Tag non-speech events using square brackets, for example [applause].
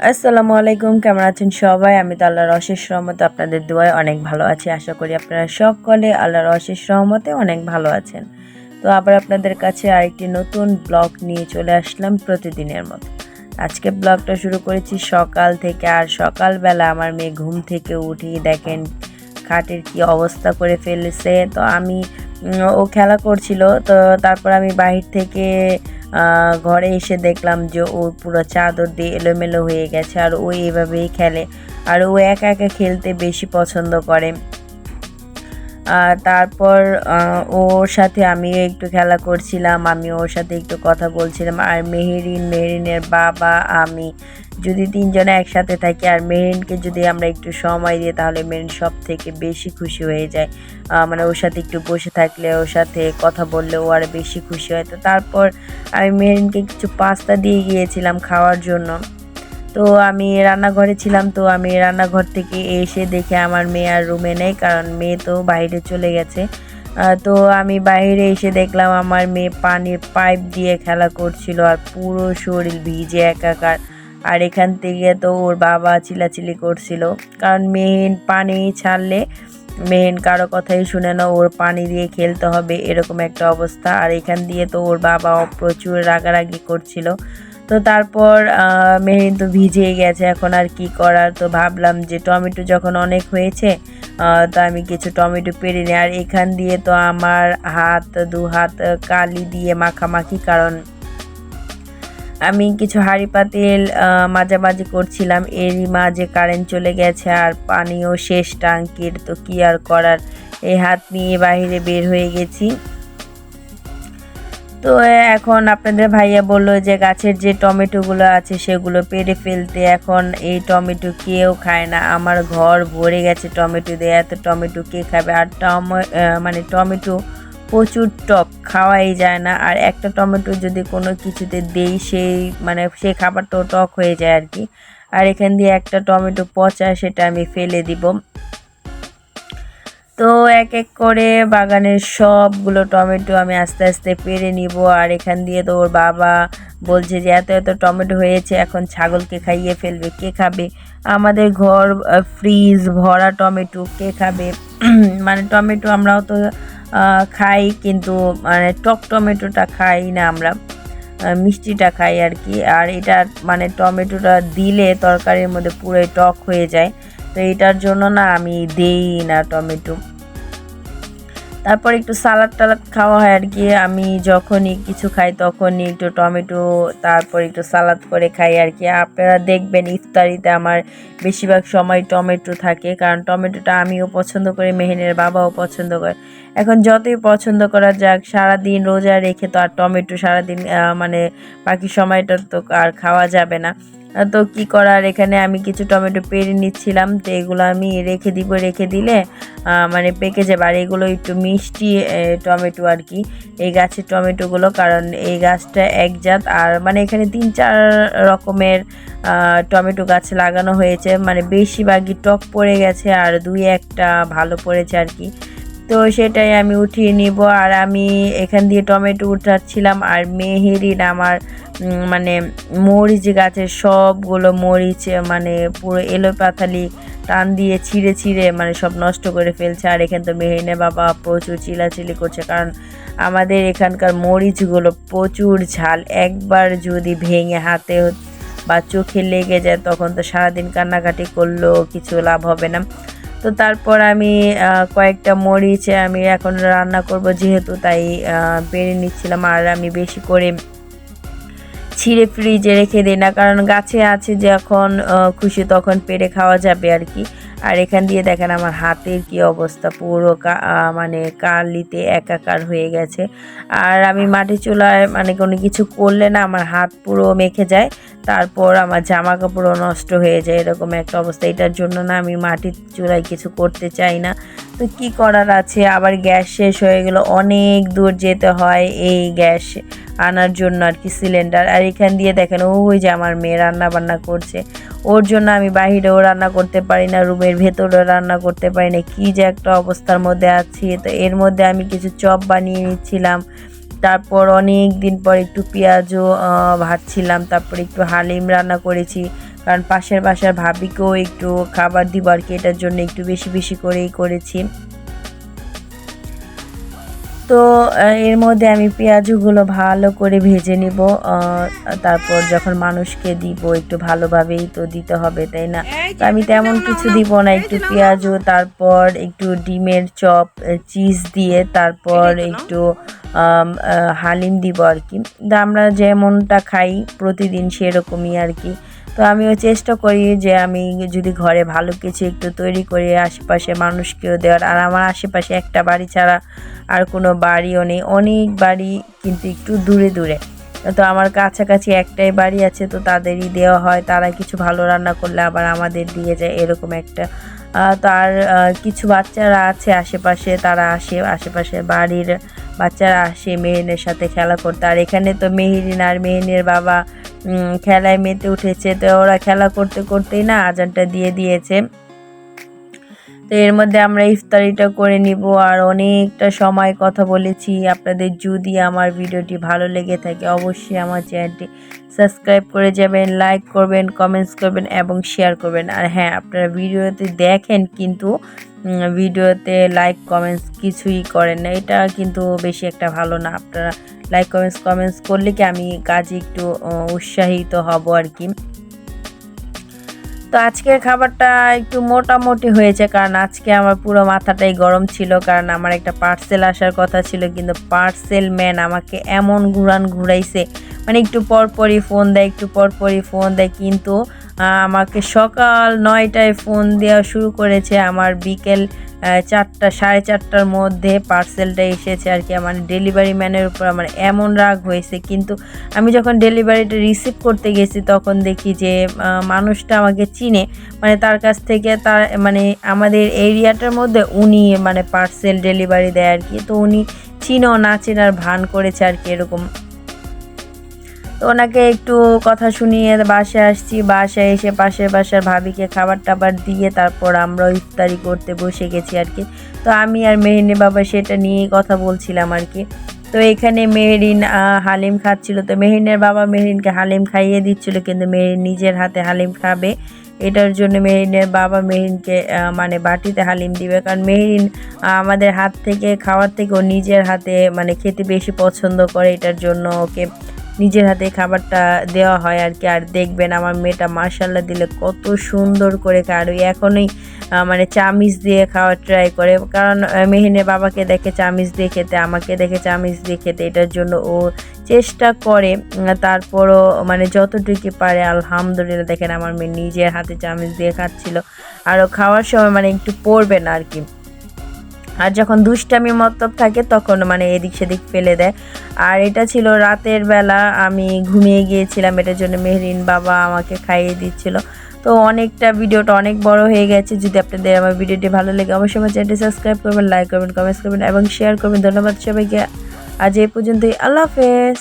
আসসালামু আলাইকুম, কেমন আছেন সবাই? আমি তো আল্লাহর অশেষ রহমতে আপনাদের দোয়ায় অনেক ভালো আছি। আশা করি আপনারা সকলে আল্লাহর অশেষ রহমতে অনেক ভালো আছেন। তো আবার আপনাদের কাছে আরেকটি নতুন ব্লগ নিয়ে চলে আসলাম প্রতিদিনের মতো। আজকে ব্লগটা শুরু করেছি সকাল থেকে, আর সকালবেলা আমার মেয়ে ঘুম থেকে উঠি দেখেন খাটের কি অবস্থা করে ফেলেছে। তো আমি ও খেলা করছিল, তো তারপর আমি বাহির থেকে ঘরে এসে দেখলাম যে ও পুরো চাদর দিয়ে এলোমেলো হয়ে গেছে আর ও এইভাবেই খেলে। আর ও একা একা খেলতে বেশি পছন্দ করে। তারপর ওর সাথে আমি একটু খেলা করছিলাম আমি ওর সাথে একটু কথা বলছিলাম। আর মেহেরিন, মেহেরিনের বাবা, আমি। যদি তিনজনে একসাথে থাকি আর মেহেরিনকে যদি আমরা একটু সময় দিই, তাহলে মেহেরিন সব থেকে বেশি খুশি হয়ে যায়। মানে ওর সাথে একটু বসে থাকলে, ওর সাথে কথা বললে ও আর বেশি খুশি হয়। তো তারপর আমি মেহেরিনকে কিছু পাস্তা দিয়ে গিয়েছিলাম খাওয়ার জন্য। তো আমি রান্নাঘরে ছিলাম, তো আমি রান্নাঘর থেকে এসে দেখে আমার মেয়ে আর রুমে নেই, কারণ মেয়ে তো বাইরে চলে গেছে। তো আমি বাইরে এসে দেখলাম আমার মেয়ে পানির পাইপ দিয়ে খেলা করছিল আর পুরো শরীর ভিজে একাকার। আর এখান থেকে তো ওর বাবা চিলাচিলি করছিল। কারণ মেহেন পানি ছাড়লে মেহেন কারও কথাই শুনে না ওর পানি দিয়ে খেলতে হবে এরকম একটা অবস্থা। আর এখান দিয়ে তো ওর বাবা প্রচুর রাগারাগি করছিল। তো তারপর আহ, মেহেরিন তো ভিজেই গেছে। এখন আর কি করার? তো ভাবলাম যে টমেটো যখন অনেক হয়েছে তো আমি কিছু টমেটো পেরে নিই। আর এখান দিয়ে তো আমার হাত দু হাত কালি দিয়ে মাখামাখি কারণ আমি কিছু হাঁড়ি পাতিল মাঝামাঝি করছিলাম। এরই মাঝে কারেন্ট চলে গেছে আর পানিও শেষ টাঙ্কির, তো কি আর করার? এই হাত নিয়ে বাইরে বের হয়ে গেছি। তো এখন আপনাদের ভাইয়া বলল যে গাছের যে টমেটোগুলো আছে সেগুলো পেরে ফেলতে। এখন এই টমেটো কেউ খায় না। আমার ঘর ভরে গেছে টমেটো দিয়ে। এত টমেটো কে খাবে? আর টমে মানে টমেটো প্রচুর টক খাওয়াই যায় না, আর একটা টমেটো যদি কোনো কিছুতে দেই, সেই মানে সেই খাবারটাও টক হয়ে যায় আর কি। আর এখান দিয়ে একটা টমেটো পচা, সেটা আমি ফেলে দিব। তো এক এক করে বাগানের সবগুলো টমেটো আমি আস্তে আস্তে পেরে নিব, আর এখান দিয়ে তো ওর বাবা বলছে যে, এত এত টমেটো হয়েছে, এখন ছাগলকে খাইয়ে ফেলবে, কে খাবে? আমাদের ঘর ফ্রিজ ভরা টমেটো, কে খাবে? [clears throat] মানে টমেটো আমরাও তো খাই, কিন্তু মানে টক টমেটোটা খাই না আমরা। মিষ্টিটা খাই আর কি। আর এটা মানে টমেটোটা দিলে তরকারির মধ্যে পুরোই টক হয়ে যায়। তো এটার জন্য না আমি দেই না টমেটো। তারপর একটু সালাদ টালাদ খাওয়া হয় আর কি। আমি যখনই কিছু খাই তখনই একটু টমেটো, তারপর একটু সালাদ করে খাই আর কি। আপনারা দেখবেন ইফতারিতে আমার বেশিরভাগ সময় টমেটো থাকে, কারণ টমেটোটা আমিও পছন্দ করি, মেহেনের বাবাও পছন্দ করে। এখন যতই পছন্দ করা যাক, সারাদিন রোজা রেখে তো আর টমেটো সারাদিন মানে বাকি সময়টা তো আর খাওয়া যাবে না। তো কি করার? এখানে আমি কিছু টমেটো পেরে নিচ্ছিলাম, তো এগুলো আমি রেখে দিব, রেখে দিলে মানে পেকে যাবে। আর এগুলো একটু মিষ্টি টমেটো আর কি, এই গাছের টমেটোগুলো, কারণ এই গাছটা এক জাত। আর মানে এখানে তিন, চার রকমের টমেটো গাছ লাগানো হয়েছে। মানে বেশিরভাগই টক পড়ে গেছে, আর দুই একটা ভালো পড়েছে আর কি। তো সেটাই আমি উঠিয়ে নিব আর আমি এখান দিয়ে টমেটো উঠাচ্ছিলাম আর মেহেরিন আমার মানে মরিচ গাছের সবগুলো মরিচ মানে পুরো এলো পাথালি টান দিয়ে ছিঁড়ে ছিঁড়ে মানে সব নষ্ট করে ফেলছে। আর এখানে তো মেহেরিনের বাবা প্রচুর চিলাচিলি করছে, কারণ আমাদের এখানকার মরিচগুলো প্রচুর ঝাল। একবার যদি ভেঙে হাতে বা চোখে লেগে যায়, তখন তো সারাদিন কান্নাকাটি করলেও কিছু লাভ হবে না। তো তারপর আমি কয়েকটা মরিচ আমি এখন রান্না করব যেহেতু তাই পেরে নিচ্ছিলাম। আর আমি বেশি করে ছিঁড়ে ফ্রিজে রেখে দিই না, কারণ গাছে আছে যখন খুশি তখন পেরে খাওয়া যাবে আর কি। আর এখান দিয়ে দেখেন আমার হাতের কি অবস্থা, পুরো মানে কালিতে একাকার হয়ে গেছে। আর আমি মাটি চুলায় মানে কোনো কিছু করলে না আমার হাত পুরো মেখে যায়, তারপর আমার জামা কাপড়ও নষ্ট হয়ে যায়, এরকম একটা অবস্থা। এটার জন্য না আমি মাটির চুলায় কিছু করতে চাই না। তো কি করার আছে? আবার গ্যাস শেষ হয়ে গেল। অনেক দূর যেতে হয় এই গ্যাস আনার জন্য আর কি, সিলিন্ডার। আর এখান দিয়ে দেখেন, ওই যে আমার মেয়ে রান্না বান্না করছে। ওর জন্য আমি বাহিরেও রান্না করতে পারি না, রুমের ভেতরেও রান্না করতে পারি না। কী যে একটা অবস্থার মধ্যে আছি। তো এর মধ্যে আমি কিছু চপ বানিয়ে নিচ্ছিলাম। তারপর অনেক দিন পর একটু পেঁয়াজও ভাজছিলাম। তারপর একটু হালিম রান্না করেছি। কারণ পাশের বাসার ভাবিকেও একটু খাবার দিব আর কি এটার জন্য একটু বেশি বেশি করেই করেছি। তো এর মধ্যে আমি পেঁয়াজগুলো ভালো করে ভেজে নিব। তারপর যখন মানুষকে দিব একটু ভালোভাবেই তো দিতে হবে তাই না? তো আমি তেমন কিছু দিব না একটু পেঁয়াজও তারপর একটু ডিমের চপ চিজ দিয়ে তারপর একটু হালিম দিব আর কি। আমরা যেমনটা খাই প্রতিদিন সেরকমই আর কি। তো আমিও চেষ্টা করি যে আমি যদি ঘরে ভালো কিছু একটু তৈরি করে, আশেপাশে মানুষকেও দেওয়ার। আর আমার আশেপাশে একটা বাড়ি ছাড়া আর কোনো বাড়িও নেই। অনেক বাড়ি কিন্তু একটু দূরে দূরে। তো আমার কাছাকাছি একটাই বাড়ি আছে, তো তাদেরই দেওয়া হয়। তারা কিছু ভালো রান্না করলে আবার আমাদের দিয়ে যায়, এরকম একটা। তার কিছু বাচ্চারা আছে আশেপাশে, তারা আসে। আশেপাশে বাড়ির বাচ্চারা আসে মেহিনের সাথে খেলা করতে। আর এখানে তো মেহিরিন আর মেহিনের বাবা খেলায় মেতে উঠেছে। তো ওরা খেলা করতে করতেই না আজানটা দিয়ে দিয়েছে। তো এর মধ্যে আমরা ইফতারিটা করে নিব আর অনেকটা সময় কথা বলেছি। আপনাদের যদি আমার ভিডিওটি ভালো লেগে থাকে অবশ্যই আমার চ্যানেলটি সাবস্ক্রাইব করে যাবেন, লাইক করবেন, কমেন্টস করবেন এবং শেয়ার করবেন। আর হ্যাঁ আপনারা ভিডিওতে দেখেন কিন্তু ভিডিওতে লাইক কমেন্টস কিছুই করেন না। এটা কিন্তু বেশি একটা ভালো না। আপনারা লাইক কমেন্টস কমেন্টস করলে কি আমি কাজে একটু উৎসাহিত হব আর কি। তো আজকের খাবারটা একটু মোটামুটি হয়েছে, কারণ আজকে আমার পুরো মাথাটাই গরম ছিল, কারণ আমার একটা পার্সেল আসার কথা ছিল, কিন্তু পার্সেল ম্যান আমাকে এমন ঘুরান ঘুরাইছে। মানে একটু পরপরই ফোন দেয়, একটু পরপরই ফোন দেয়, কিন্তু আমাকে সকাল নয়টায় ফোন দেওয়া শুরু করেছে। আমার বিকেল চারটা, সাড়ে চারটার মধ্যে পার্সেলটা এসেছে আর কি। আমার ডেলিভারি ম্যানের উপর আমার এমন রাগ হয়েছে। কিন্তু আমি যখন ডেলিভারিটা রিসিভ করতে গেছি, তখন দেখি যে মানুষটা আমাকে চিনে। মানে তার কাছ থেকে তার মানে আমাদের এরিয়াটার মধ্যে উনি মানে পার্সেল ডেলিভারি দেয় আর কি। তো উনি চিনো না চেনার ভান করেছে আর কি এরকম। তো ওনাকে একটু কথা শুনিয়ে বাসায় আসছি। বাসায় এসে পাশের বাসার ভাবিকে খাবার টাবার দিয়ে তারপর আমরা ইফতারি করতে বসে গেছি আর কি। তো আমি আর মেহেরিন বাবা সেটা নিয়েই কথা বলছিলাম আর কি। তো এখানে মেহেরিন হালিম খাচ্ছিল। তো মেহেরিনের বাবা মেহেরিনকে হালিম খাইয়ে দিচ্ছিল, কিন্তু মেহেরিন নিজের হাতে হালিম খাবে। এটার জন্য মেহেরিনের বাবা মেহেরিনকে মানে বাটিতে হালিম দিবে। কারণ মেহেরিন আমাদের হাত থেকে, খাওয়ার থেকে ও নিজের হাতে মানে খেতে বেশি পছন্দ করে। এটার জন্য ওকে নিজের হাতে খাবারটা দেওয়া হয় আর কি। আর দেখবেন আমার মেয়েটা মার্শাল্লাহ দিলে কত সুন্দর করে খায়। আর এখনই মানে চামিচ দিয়ে খাওয়ার ট্রাই করে। কারণ মেহিনের বাবাকে দেখে চামিচ দিয়ে খেতে, আমাকে দেখে চামিচ দিয়ে খেতে এটার জন্য ও চেষ্টা করে। তারপরও মানে যতটুকু পারে, আলহামদুলিল্লাহ, দেখেন আমার মেয়ে নিজের হাতে চামিচ দিয়ে খাচ্ছিল। আর ও খাওয়ার সময় মানে একটু পড়বে না আর কি। আর যখন দুষ্টামি মতলব থাকে, তখন মানে এদিক সেদিক ফেলে দেয়। আর এটা ছিল রাতের বেলা, আমি ঘুমিয়ে গিয়েছিলাম, এটার জন্য মেহরিন বাবা আমাকে খাইয়ে দিচ্ছিল। তো অনেকটা ভিডিওটা অনেক বড় হয়ে গেছে। যদি আপনাদের আমার ভিডিওটি ভালো লাগে, অবশ্যই আমার চ্যানেলটি সাবস্ক্রাইব করবেন, লাইক করবেন, কমেন্টস করবেন, এবং শেয়ার করবেন। ধন্যবাদ সবাইকে। আজ এই পর্যন্তই। আল্লাহ হাফেজ।